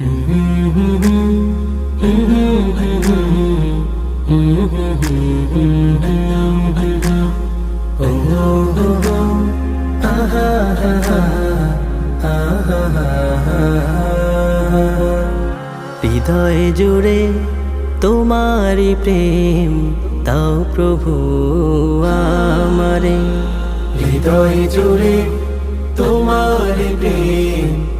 হৃদয় জুড়ে তোমারি প্রেম তাও প্রভু আমারে। হৃদয় জুড়ে তোমার প্রেম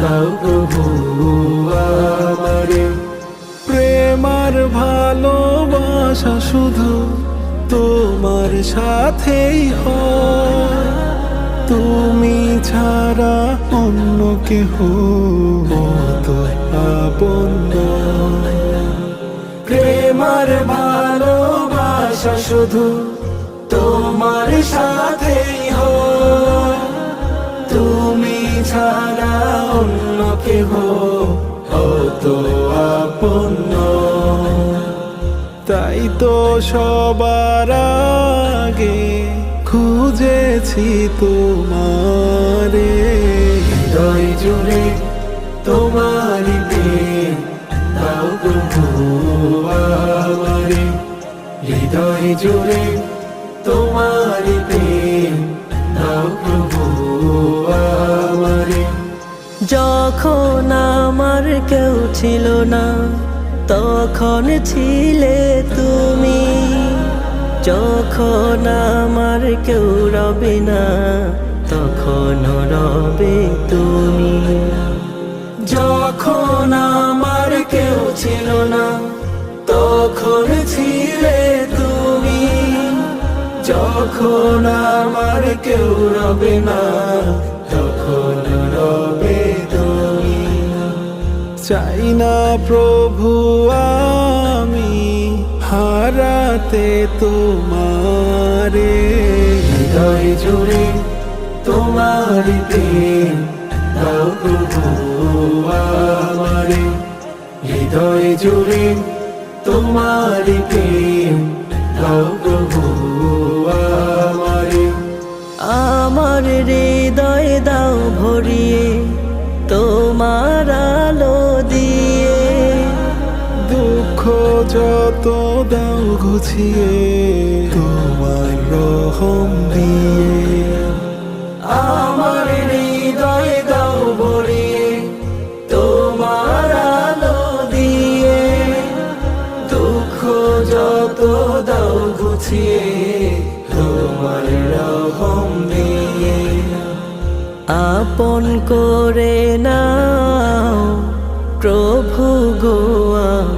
দাও প্রভু আমারে প্রেমার ভালোবাসা শুধু তোমার সাথেই হয়। তুমি ছাড়া অন্য কেহ তো আপন প্রেমার ভালোবাসা শুধু আপন তাই তো সবার আগে খুঁজেছি তোমারে। হৃদয় জুড়ে তোমার প্রেম দাও প্রভু হৃদয় জুড়ে তোমার প্রেম দাও প্রভু আমারে। যখন আমার কেউ ছিল না। তখন ছিলে তুমি। যখন আমার কেউ রবে না, তখন রবে তুমি। যখন আমার কেউ ছিল না, তখন ছিলে তুমি। যখন আমার কেউ রবে না, তখন রবে চাই না প্রভু আমি হারাতে তোমারে। হৃদয় জুড়ে তোমার প্রভু হৃদয় জুড়ে তোমার প্রভু আমারে। হৃদয় যত দাও গুছিয়ে, তোমার রহম দিয়ে। আমার হৃদয় দাও ভরিয়ে তোমার আলো দিয়ে। দুঃখ যত দাও গুছিয়ে, তোমার রহম দিয়ে। আপন করে নাও, প্রভু গো আমারে হৃদয়